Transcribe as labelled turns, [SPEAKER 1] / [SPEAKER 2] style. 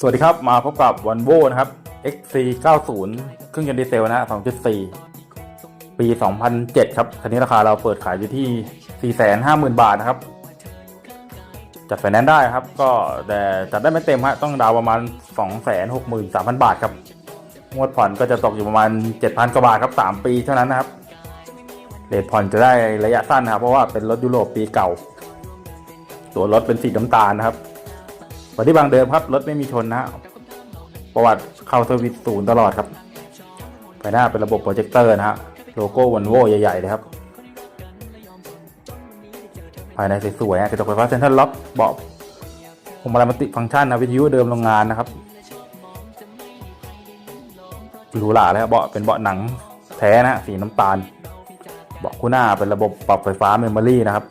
[SPEAKER 1] สวัสดีครับ มาพบกับ v o l v o นะครับ XC90 เครื่องยนต์ดีเซลนะ 2.4 ปี 2007 ครับ คันนี้ราคาเราเปิดขายอยู่ที่ 450,000 บาทนะครับ จัดไฟแนนซ์ได้ครับ ก็แต่จัดได้ไม่เต็มฮะ ต้องดาวประมาณ 263,000 บาทครับ งวดผ่อนก็จะตกอยู่ประมาณ 7,000 กว่าบาทครับ 3 ปีเท่านั้นนะครับเรทผ่อนจะได้ระยะสั้นนะครับ เพราะว่าเป็นรถยุโรปปีเก่า ตัวรถเป็นสีน้ำตาลนะครับ วันที่บางเดิมครับ รถไม่มีชนนะ ประวัติเข้าเซอร์วิสศูนย์ตลอดครับไฟหน้าเป็นระบบโปรเจคเตอร์นะฮะ โลโก้วันโวใหญ่ๆเลยครับ ภายในสวยๆฮะกระจกไฟฟ้าเซ็นทรัลล็อกเบาะพวงมาลัยมัลติฟังก์ชันนะวิทยุเดิมโรงงานนะครับหรูหราเลยครับเบาะเป็นเบาะหนังแท้นะสีน้ำตาล เบาะคู่หน้าเป็นระบบปรับไฟฟ้าเมมโมรี่นะครับ